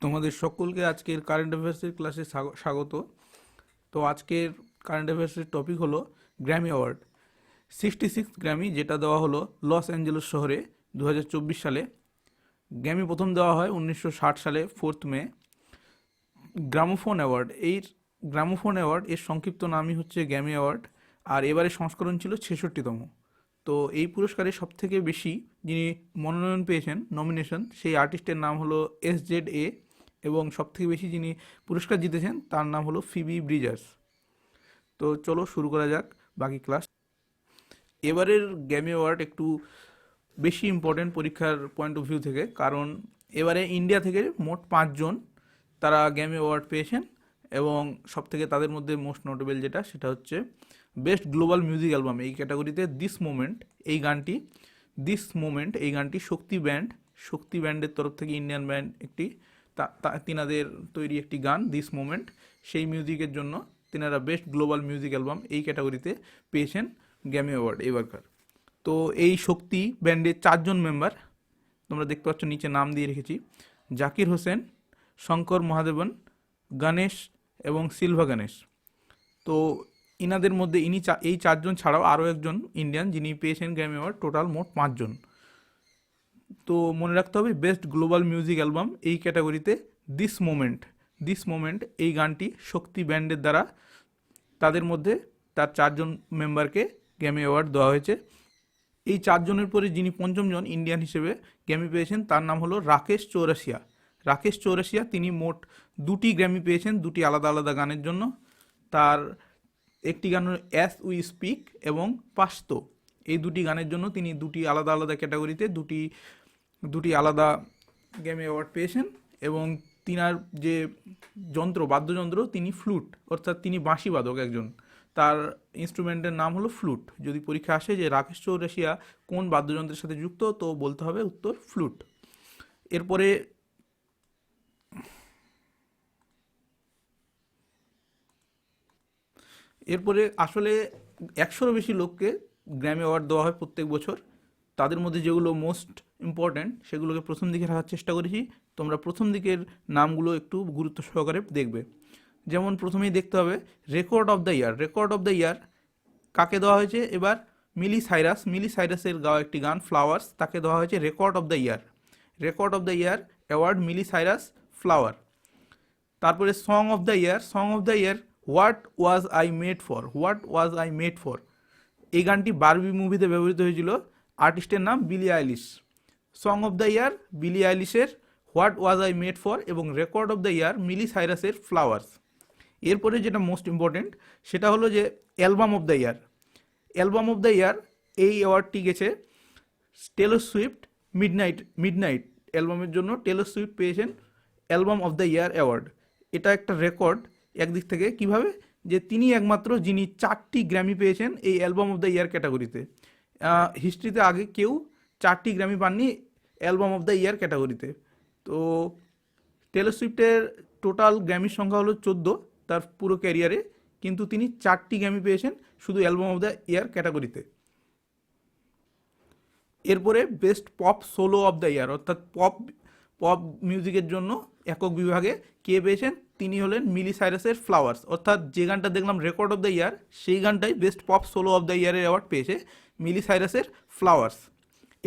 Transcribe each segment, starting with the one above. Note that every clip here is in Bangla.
তোমাদের সকলকে আজকের কারেন্ট অ্যাফেয়ার্সের ক্লাসে স্বাগ- স্বাগত। তো আজকের কারেন্ট অ্যাফেয়ার্সের টপিক হলো Grammy award sixty six Grammy যেটা দেওয়া হলো লস অ্যাঞ্জেলস শহরে দু হাজার চব্বিশ সালে। গ্র্যামি প্রথম দেওয়া হয় উনিশশো ষাট সালে ফোর্থ মে গ্রামোফোন অ্যাওয়ার্ড এই গ্রামোফোন অ্যাওয়ার্ড এর সংক্ষিপ্ত নামই হচ্ছে গ্র্যামি অ্যাওয়ার্ড আর এবারে সংস্করণ ছিল ছেষট্টিতম। তো এই পুরস্কারে সবথেকে বেশি যিনি মনোনয়ন পেয়েছেন নমিনেশন সেই আর্টিস্টের নাম হলো এস জেড এ এবং সবথেকে বেশি যিনি পুরস্কার জিতেছেন, তার নাম হলো ফিবি ব্রিজার্স। তো চলো শুরু করা যাক, বাকি ক্লাস। এবারের গ্যামি অ্যাওয়ার্ড একটু বেশি ইম্পর্টেন্ট পরীক্ষার পয়েন্ট অফ ভিউ থেকে, কারণ এবারে ইন্ডিয়া থেকে মোট পাঁচজন তারা গ্যামি অ্যাওয়ার্ড পেয়েছেন এবং সব থেকে তাদের মধ্যে মোস্ট নোটেবল যেটা, সেটা হচ্ছে বেস্ট গ্লোবাল মিউজিক অ্যালবাম এই ক্যাটাগরিতে দিস মোমেন্ট এই গানটি দিস মোমেন্ট এই গানটি শক্তি ব্যান্ড শক্তি ব্যান্ডের তরফ থেকে ইন্ডিয়ান ব্যান্ড একটি তিনাদের তৈরি একটি গান দিস মোমেন্ট সেই মিউজিকের জন্য তিনারা বেস্ট গ্লোবাল মিউজিক অ্যালবাম এই ক্যাটাগরিতে পেয়েছেন গ্যামি অ্যাওয়ার্ড এবারকার। তো এই শক্তি ব্যান্ডের চারজন মেম্বার তোমরা দেখতে পাচ্ছ নিচে নাম দিয়ে রেখেছি, জাকির হোসেন, শঙ্কর মহাদেবন, গণেশ এবং সিলভা গণেশ। তো ইনাদের মধ্যে ইনি এই চারজন ছাড়াও আরও একজন ইন্ডিয়ান যিনি পেয়েছেন গ্র্যামি অ্যাওয়ার্ড টোটাল মোট পাঁচজন। তো মনে রাখতে হবে বেস্ট গ্লোবাল মিউজিক অ্যালবাম এই ক্যাটাগরিতে দিস মোমেন্ট দিস মোমেন্ট এই গানটি শক্তি ব্যান্ডের দ্বারা তাদের মধ্যে তার চারজন মেম্বারকে গ্র্যামি অ্যাওয়ার্ড দেওয়া হয়েছে। এই চারজনের পরে যিনি পঞ্চমজন ইন্ডিয়ান হিসেবে গ্র্যামি পেয়েছেন, তার নাম হলো রাকেশ চৌরাসিয়া রাকেশ চৌরাসিয়া তিনি মোট দুটি গ্র্যামি পেয়েছেন, দুটি আলাদা আলাদা গানের জন্য। তার একটি গান অ্যাস উই স্পিক এবং পাস্তো এই দুটি গানের জন্য তিনি দুটি আলাদা আলাদা ক্যাটাগরিতে দুটি দুটি আলাদা গ্র্যামি অ্যাওয়ার্ড পেয়েছেন এবং তিনার যে যন্ত্র, বাদ্যযন্ত্র, তিনি ফ্লুট অর্থাৎ তিনি বাঁশিবাদক একজন। তার ইনস্ট্রুমেন্টের নাম হলো ফ্লুট যদি পরীক্ষা আসে যে রাকেশ চৌরাসিয়া কোন বাদ্যযন্ত্রের সাথে যুক্ত, তো বলতে হবে উত্তর ফ্লুট এরপরে এরপরে আসলে একশোরও বেশি লোককে গ্র্যামি অ্যাওয়ার্ড দেওয়া হয় প্রত্যেক বছর। তাদের মধ্যে যেগুলো মোস্ট ইম্পর্ট্যান্ট সেগুলোকে প্রথম দিকে রাখার চেষ্টা করেছি। তোমরা প্রথম দিকের নামগুলো একটু গুরুত্ব সহকারে দেখবে। যেমন প্রথমেই দেখতে হবে record of the year record of the year কাকে দেওয়া হয়েছে? এবার মিলি সাইরাস মিলি সাইরাসের গাওয়া একটি গান ফ্লাওয়ার্স তাকে দেওয়া হয়েছে record of the year record of the year award Miley Cyrus flower তারপরে song of the year song of the year what was I made for what was I made for এই গানটি বারবি মুভিতে ব্যবহৃত হয়েছিল। আর্টিস্টের নাম Billie Eilish. Song of the year Billie আইলিশের what was I made for এবং record of the year Miley সাইরাসের flowers এরপরে যেটা মোস্ট ইম্পর্টেন্ট সেটা হলো যে album of the year album of the year এই অ্যাওয়ার্ডটি গেছে টেলর সুইফট মিডনাইট মিডনাইট অ্যালবামের জন্য টেলর সুইফট পেয়েছেন album of the year award এটা একটা রেকর্ড একদিক থেকে। কীভাবে? যে তিনি একমাত্র যিনি চারটি গ্র্যামি পেয়েছেন এই অ্যালবাম অফ দ্য ইয়ার ক্যাটাগরিতে হিস্ট্রিতে আগে কেউ চারটি গ্র্যামি পাননি অ্যালবাম অফ দ্য ইয়ার ক্যাটাগরিতে তো টেলর সুইফটের টোটাল গ্র্যামির সংখ্যা হলো চোদ্দ, তার পুরো ক্যারিয়ারে কিন্তু তিনি চারটি গ্র্যামি পেয়েছেন শুধু অ্যালবাম অফ দ্য ইয়ার ক্যাটাগরিতে এরপরে best pop solo of the year অর্থাৎ পপ পপ মিউজিকের জন্য একক বিভাগে কে পেয়েছেন? তিনি হলেন মিলি সাইরাসের ফ্লাওয়ার্স অর্থাৎ যে গানটা দেখলাম রেকর্ড অফ দ্য ইয়ার সেই গানটাই best pop solo of the ইয়ারের অ্যাওয়ার্ড পেয়েছে। মিলি সাইরাসের ফ্লাওয়ার্স।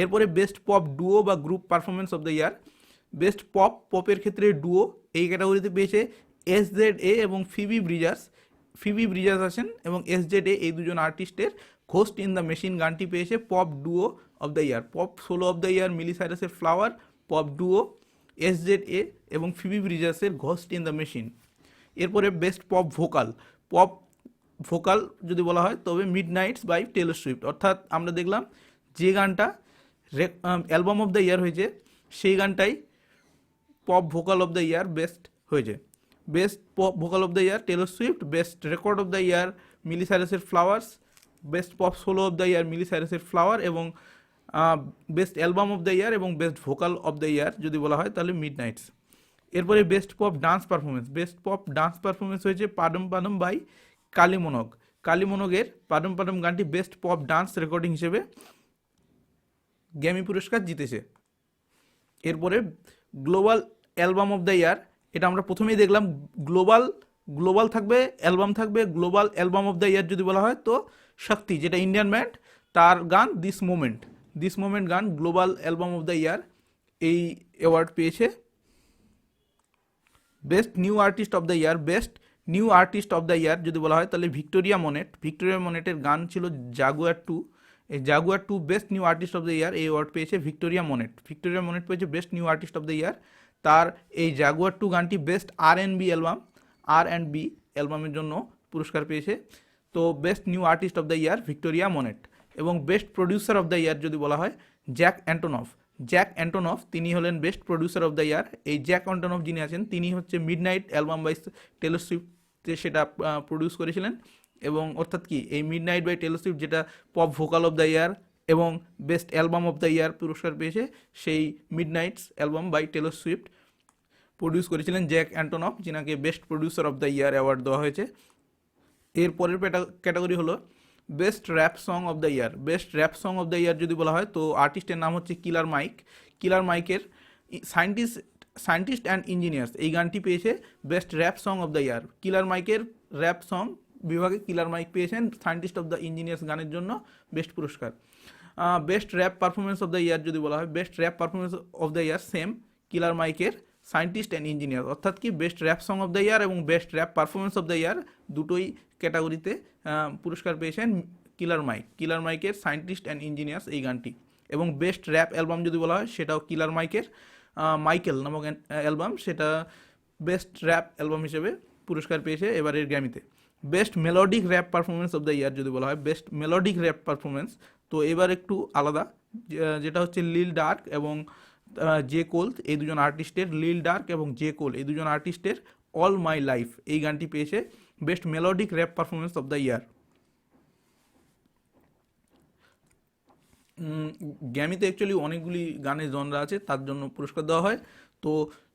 এরপরে বেস্ট পপ ডুও বা group performance of the year. Best pop, পপের ক্ষেত্রে ডুও এই ক্যাটাগরিতে পেয়েছে এস জেড এ এবং ফিবি ব্রিজার্স। ফিবি ব্রিজার্স আছেন এবং এস জেড এ, এই দুজন আর্টিস্টের ঘোস্ট ইন দ্য মেশিন গানটি পেয়েছে pop duo of the year. Pop solo of the year Miley সাইরাসের flower, pop duo S Z A এবং ফিবি ব্রিজার্সের ঘোস্ট ইন দ্য মেশিন। এরপরে best pop vocal. Pop vocal যদি বলা হয়, তবে mid Knights by Taylor Swift অর্থাৎ আমরা দেখলাম যে গানটা অ্যালবাম অফ দ্য ইয়ার হয়েছে, সেই গানটাই pop vocal of the year best হয়েছে। Best pop vocal of the year Taylor Swift best record of the year Miley সাইরাসের flowers best pop solo of the year Miley সাইরাসের flower এবং best album of the year এবং best vocal of the year যদি বলা হয়, তাহলে মিড নাইটস এরপরে best pop dance performance best pop dance performance হয়েছে Padam Padam by Kylie Minogue. কালিমনগের পাডম পাডম গানটি বেস্ট পপ ডান্স রেকর্ডিং হিসেবে গ্যামি পুরস্কার জিতেছে। এরপরে global album of the year এটা আমরা প্রথমেই দেখলাম। গ্লোবাল গ্লোবাল থাকবে অ্যালবাম থাকবে global album of the year যদি বলা হয়, তো শক্তি যেটা ইন্ডিয়ান ব্যান্ড তার গান দিস মোমেন্ট দিস মোমেন্ট গান global album of the year এই অ্যাওয়ার্ড পেয়েছে। Best new artist of the year best new artist of the year যদি বলা হয়, তাহলে ভিক্টোরিয়া মনেট। ভিক্টোরিয়া মনেটের গান ছিল জাগুয়ার টু এই jaguar two best new artist of the year এই অ্যাওয়ার্ড পেয়েছে ভিক্টোরিয়া মনেট। ভিক্টোরিয়া মনেট পেয়েছে best new artist of the year তার এই জাগুয়ার টু গানটি best R N B album R and B অ্যালবামের জন্য পুরস্কার পেয়েছে। তো best new artist of the year Victoria Monet. এবং best producer of the year যদি বলা হয় জ্যাক অ্যান্টোনফ জ্যাক অ্যান্টোনফ, তিনি হলেন best producer of the year. এই জ্যাক অ্যান্টোনফ যিনি আছেন, তিনি হচ্ছে মিডনাইট অ্যালবাম বাই টেলরসুইফটে সেটা প্রডিউস করেছিলেন। এবং অর্থাৎ কি, এই মিডনাইট বাই টেলর যেটা pop vocal of the year এবং best album of the year পুরস্কার পেয়েছে, সেই Midnights album by Taylor produce করেছিলেন Jack Antonoff, যিনাকে best producer of the year award দেওয়া হয়েছে। এর পরের ক্যাটাগরি হলো best rap song of the year best rap song of the year যদি বলা হয়, তো আর্টিস্টের নাম হচ্ছে কিলার মাইক কিলার মাইকের সায়েন্টিস্ট সায়েন্টিস্ট অ্যান্ড ইঞ্জিনিয়ার্স এই গানটি পেয়েছে best rap song of the year Killer মাইকের র্যাপ সং বিভাগে কিলার মাইক পেয়েছেন সায়েন্টিস্ট অফ দ্য ইঞ্জিনিয়ার্স গানের জন্য বেস্ট পুরস্কার best rap performance of the year যদি বলা হয় best rap performance of the year same Killer মাইকের সায়েন্টিস্ট অ্যান্ড ইঞ্জিনিয়ার অর্থাৎ কি best rap song of the year এবং best rap performance of the year দুটোই ক্যাটাগরিতে পুরস্কার পেয়েছেন কিলার মাইক কিলার মাইকের সায়েন্টিস্ট অ্যান্ড ইঞ্জিনিয়ার্স এই গানটি। এবং বেস্ট র্যাপ অ্যালবাম যদি বলা হয়, সেটাও কিলার মাইকের মাইকেল নামক অ্যালবাম সেটা বেস্ট র্যাপ অ্যালবাম হিসেবে পুরস্কার পেয়েছে এবারের গ্র্যামিতে best melodic rap performance of the year যদি বলা হয় বেস্ট মেলোডিক র্যাপ পারফরমেন্স তো এবার একটু আলাদা যেটা হচ্ছে লিল ডার্ক এবং জে কোল, এই দুজন আর্টিস্টের লিল ডার্ক এবং জে কোল এই দুজন আর্টিস্টের অল মাই লাইফ এই গানটি পেয়েছে best melodic rap performance of the year গ্যামিতে actually অনেকগুলি গানের জনরা আছে, তার জন্য পুরস্কার দেওয়া হয়। তো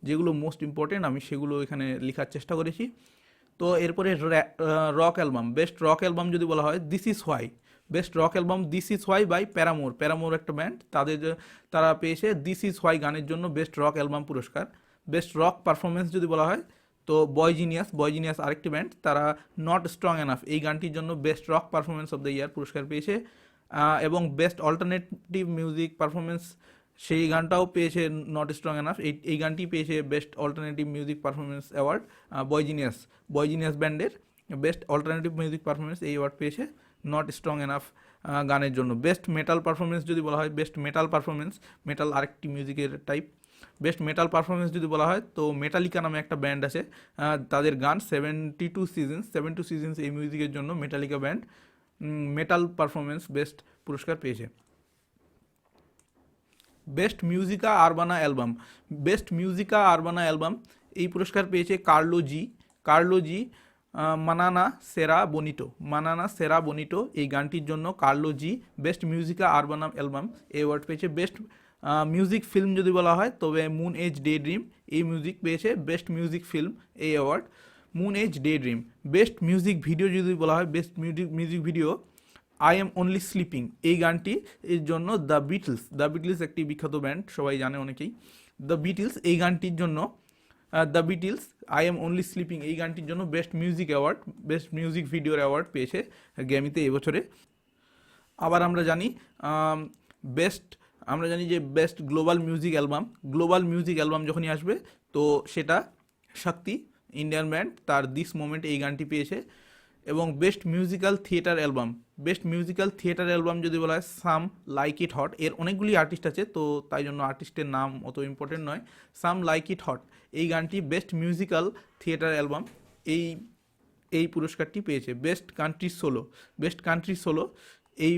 যেগুলো মোস্ট ইম্পর্টেন্ট আমি সেগুলো এখানে লেখার চেষ্টা করেছি। তো এরপরে rock album best rock album যদি বলা হয় this is why best rock album this is why by Paramore. Paramore একটা ব্যান্ড। তাদের, তারা পেয়েছে দিস ইজ হোয়াই গানের জন্য বেস্ট রক অ্যালবাম পুরস্কার। বেস্ট রক পারফরমেন্স যদি বলা হয়, তো বয়জিনিয়াস বয়জিনিয়াস আরেকটি ব্যান্ড, তারা নট স্ট্রং এনাফ এই গানটির জন্য best rock performance of the year পুরস্কার পেয়েছে। এবং বেস্ট অল্টারনেটিভ মিউজিক পারফরমেন্স সেই গানটাও পেয়েছে নট স্ট্রং এনাফ। এই এই গানটি পেয়েছে best alternative music performance award boygenius boygenius ব্যান্ডের বেস্ট অল্টারনেটিভ মিউজিক পারফরমেন্স এই অ্যাওয়ার্ড পেয়েছে। নট স্ট্রং এনাফ গানের জন্য। বেস্ট মেটাল পারফরমেন্স যদি বলা হয় বেস্ট মেটাল পারফরমেন্স মেটাল আরেকটি মিউজিকের টাইপ বেস্ট মেটাল পারফরমেন্স যদি বলা হয়, তো মেটালিকা নামে একটা ব্যান্ড আছে তাদের গান seventy two seasons seven two seasons এই মিউজিকের জন্য Metallica band metal performance best পুরস্কার পেয়েছে। Best musica urbana album best musica urbana album এই পুরস্কার পেয়েছে কার্লো জি কার্লো জি মানানা সেরা বনিটো। মানানা সেরা বনিটো, এই গানটির জন্য Karol G, best musica urbana album, এই অ্যাওয়ার্ড পেয়েছে বেস্ট মিউজিক ফিল্ম যদি বলা হয়, তবে মুন এজ ডে ড্রিম এই মিউজিক পেয়েছে বেস্ট মিউজিক ফিল্ম এই award Moonage Daydream best music video যদি বলা হয়, best music music video I'm only sleeping এই গানটি এর জন্য দ্য বিটলস দ্য বিটলস একটি বিখ্যাত ব্যান্ড সবাই জানে অনেকেই। দ্য বিটলস এই গানটির জন্য the Beatles I'm only sleeping এই গানটির জন্য best music award best music ভিডিওর অ্যাওয়ার্ড পেয়েছে গ্যামিতে এবছরে আবার আমরা জানি বেস্ট আমরা জানি যে best global music album global music album যখনই আসবে, তো সেটা শক্তি ইন্ডিয়ান ব্যান্ড তার দিস মোমেন্ট এই গানটি পেয়েছে, এবং best musical theatre album best musical theatre album যদি বলা হয়, সাম লাইক ইট হট। এর অনেকগুলি আর্টিস্ট আছে, তো তাই জন্য আর্টিস্টের নাম অত ইম্পর্টেন্ট নয়। সাম লাইক ইট হট, এই গানটি বেস্ট মিউজিক্যাল থিয়েটার অ্যালবাম এই এই পুরস্কারটি পেয়েছে। Best country solo, best country solo এই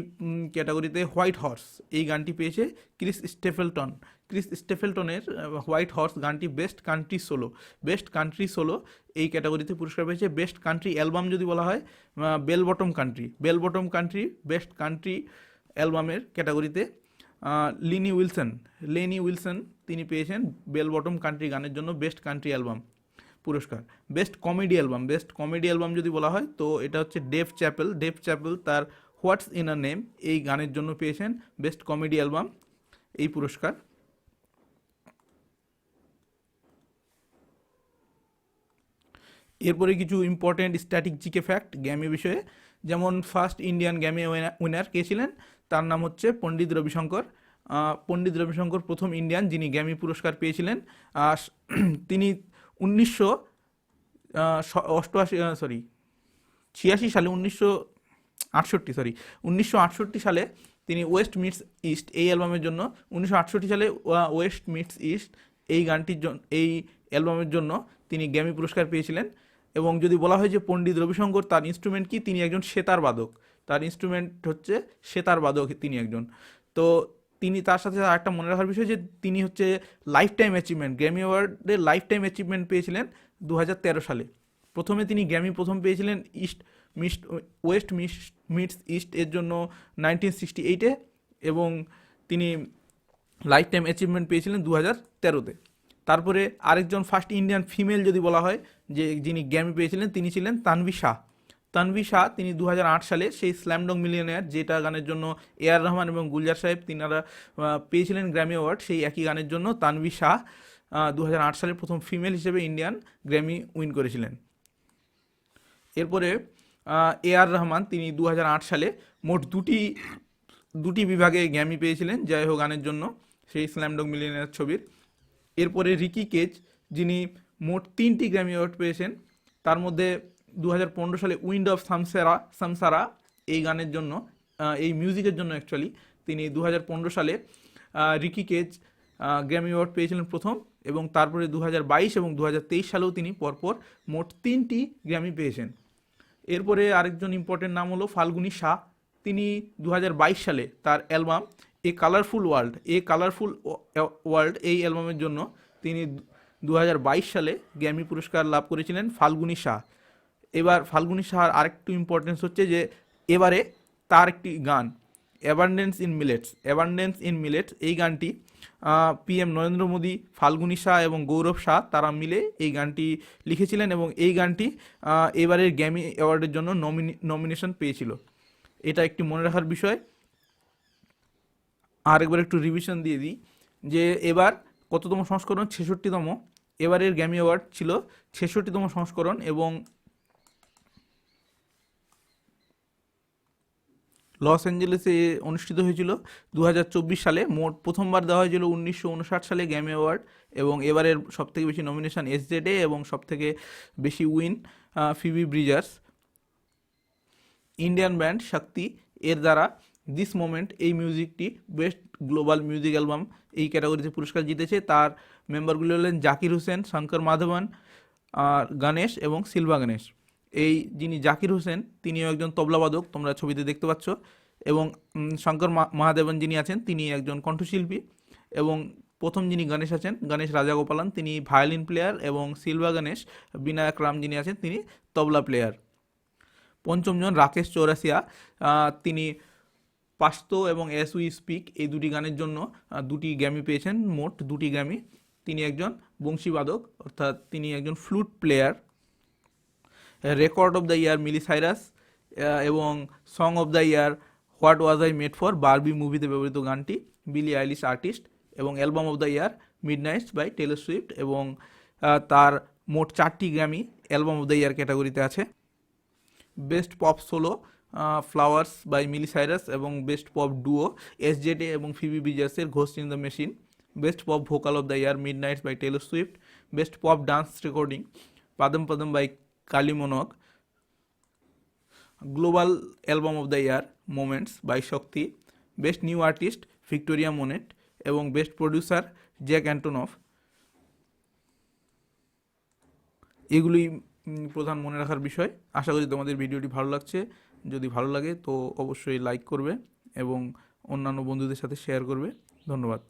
ক্যাটাগরিতে হোয়াইট হর্স এই গানটি পেয়েছে ক্রিস স্টেফেলটন ক্রিস স্টেফেলটনের হোয়াইট হর্স গানটি best country solo. Best country solo এই ক্যাটাগরিতে পুরস্কার পেয়েছে। বেস্ট কান্ট্রি অ্যালবাম যদি বলা হয় bell bottom country. Bell bottom country, best country অ্যালবামের ক্যাটাগরিতে লিনি উইলসন। লেনি উইলসন তিনি পেয়েছেন বেল বটম কান্ট্রি গানের জন্য বেস্ট কান্ট্রি অ্যালবাম পুরস্কার। Best comedy album. Best comedy album যদি বলা হয়, তো এটা হচ্ছে ডেভ চ্যাপেল। ডেভ চ্যাপেল তার হোয়াটস ইন আ নেম এই গানের জন্য পেয়েছেন বেস্ট কমেডি অ্যালবাম এই পুরস্কার। এরপরে কিছু important static GK fact Grammy বিষয়ে। যেমন ফার্স্ট ইন্ডিয়ান গ্যামি উইনার কে ছিলেন? তার নাম হচ্ছে পণ্ডিত রবিশঙ্কর। পণ্ডিত রবিশঙ্কর প্রথম ইন্ডিয়ান যিনি গ্যামি পুরস্কার পেয়েছিলেন। তিনি উনিশশো অষ্টআশি সরি ছিয়াশি সালে উনিশশো আটষট্টি সরি উনিশশো আটষট্টি সালে তিনি ওয়েস্ট মিটস ইস্ট এই অ্যালবামের জন্য, উনিশশো আটষট্টি সালে ওয়া- ওয়েস্ট মিটস ইস্ট এই গানটির জন্য এই অ্যালবামের জন্য তিনি গ্র্যামি পুরস্কার পেয়েছিলেন। এবং যদি বলা হয় যে পণ্ডিত রবিশঙ্কর, তার ইনস্ট্রুমেন্ট কি? তিনি একজন সেতার বাদক। তার ইনস্ট্রুমেন্ট হচ্ছে সেতার বাদক, তিনি একজন। তো তিনি তার সাথে একটা মনে রাখার বিষয় যে তিনি হচ্ছে লাইফ টাইম অ্যাচিভমেন্ট গ্র্যামি অ্যাওয়ার্ডে লাইফ টাইম অ্যাচিভমেন্ট পেয়েছিলেন দু হাজার তেরো সালে। প্রথমে তিনি গ্র্যামি প্রথম পেয়েছিলেন east mist West miss meets east এর জন্য নাইনটিন সিক্সটি এইটে এবং তিনি লাইফ টাইম অ্যাচিভমেন্ট পেয়েছিলেন দু হাজার তেরোতে। তারপরে আরেকজন ফার্স্ট ইন্ডিয়ান ফিমেল যদি বলা হয়, যে যিনি গ্র্যামি পেয়েছিলেন, তিনি ছিলেন তানভি শাহ। তানভি শাহ, তিনি দু হাজার আট সালে সেই স্ল্যামডং মিলিয়নিয়ার যেটা গানের জন্য এ আর রহমান এবং গুলজার সাহেব তিনারা পেয়েছিলেন গ্র্যামি অ্যাওয়ার্ড সেই একই গানের জন্য তানভি শাহ দু হাজার আট সালে প্রথম ফিমেল হিসেবে ইন্ডিয়ান গ্র্যামি উইন করেছিলেন। এরপরে এ আর রহমান, তিনি দু হাজার আট সালে মোট দুটি দুটি বিভাগে গ্র্যামি পেয়েছিলেন জয় হো গানের জন্য, সেই স্ল্যামডং মিলিয়নিয়ার ছবির। এরপরে রিকি কেজ, যিনি মোট তিনটি গ্র্যামি অ্যাওয়ার্ড পেয়েছেন, তার মধ্যে দু হাজার পনেরো সালে উইন্ড অফ সামসারা সামসারা এই গানের জন্য এই মিউজিকের জন্য অ্যাকচুয়ালি তিনি দু হাজার পনেরো সালে রিকি কেজ গ্র্যামি অ্যাওয়ার্ড পেয়েছিলেন প্রথম এবং তারপরে দু হাজার বাইশ এবং দু হাজার তেইশ সালেও তিনি পরপর মোট তিনটি গ্র্যামি পেয়েছেন। এরপরে আরেকজন ইম্পর্টেন্ট নাম হলো ফাল্গুনি শাহ তিনি দু হাজার বাইশ সালে তার album a colourful world a colourful world এই অ্যালবামের জন্য তিনি দু হাজার বাইশ সালে গ্র্যামি পুরস্কার লাভ করেছিলেন ফাল্গুনি শাহ। এবার ফাল্গুনি শাহর আরেকটু ইম্পর্টেন্স হচ্ছে যে, এবারে তার একটি গান abundance in millets abundance in millets এই গানটি পিএম নরেন্দ্র মোদী, ফাল্গুনি শাহ এবং গৌরব শাহ তারা মিলে এই গানটি লিখেছিলেন এবং এই গানটি এবারের গ্র্যামি অ্যাওয়ার্ডের জন্য নমিনি নমিনেশন পেয়েছিল। এটা একটি মনে রাখার বিষয়। আর একবার একটু রিভিশন দিয়ে দিই, যে এবার কততম সংস্করণ? ছেষট্টিতম। এবারের গ্যামি অ্যাওয়ার্ড ছিল ছেষট্টিতম সংস্করণ এবং লস অ্যাঞ্জেলেসে অনুষ্ঠিত হয়েছিল দু হাজার চব্বিশ সালে। মোট প্রথমবার দেওয়া হয়েছিল উনিশশো উনষাট সালে গ্যামি অ্যাওয়ার্ড এবং এবারের সবথেকে বেশি নমিনেশন এস জেডে এবং সবথেকে বেশি win Phoebe Bridgers Indian band Shakti এর দ্বারা দিস মোমেন্ট এই মিউজিকটি বেস্ট গ্লোবাল মিউজিক অ্যালবাম এই ক্যাটাগরিতে পুরস্কার জিতেছে। তার মেম্বারগুলি হলেন জাকির হোসেন, শঙ্কর মাধবন, আর গণেশ এবং সিলভা গণেশ। এই যিনি জাকির হোসেন, তিনিও একজন তবলাবাদক তোমরা ছবিতে দেখতে পাচ্ছ। এবং শঙ্কর মহাদেবন যিনি আছেন, তিনি একজন কণ্ঠশিল্পী। এবং প্রথম যিনি গণেশ আছেন, গণেশ রাজাগোপালন, তিনি ভায়োলিন প্লেয়ার এবং সিলভা গণেশ, বিনায়ক রাম যিনি আছেন, তিনি তবলা প্লেয়ার পঞ্চমজন রাকেশ চৌরাসিয়া তিনি পাস্তো এবং এস উই স্পিক এই দুটি গানের জন্য দুটি গ্র্যামি পেয়েছেন, মোট দুটি গ্র্যামি তিনি একজন বংশীবাদক, অর্থাৎ তিনি একজন flute player record of the year Miley Cyrus এবং song of the year what was I made for Barbie মুভিতে ব্যবহৃত গানটি বিলি আইলিশ আর্টিস্ট এবং album of the year midnights by Taylor Swift এবং তার মোট চারটি Grammy album of the year ক্যাটাগরিতে আছে। Best pop solo flowers by Miley Cyrus এবং বেস্ট পপ ডুও এস জেডে এবং Phoebe বিজার্সের ghost in the machine best pop vocal of the year midnights by Taylor Swift best pop dance recording Padam Padam by Kylie Minogue global album of the year moments by Shakti best new artist Victoria Monet এবং বেস্ট প্রডিউসার জ্যাক অ্যান্টনফ এগুলোই উম, প্রধান মনে রাখার বিষয়। আশা করি তোমাদের ভিডিওটি ভালো লাগছে। যদি ভালো লাগে তো অবশ্যই লাইক করবে এবং অন্যান্য বন্ধুদের সাথে শেয়ার করবে। ধন্যবাদ।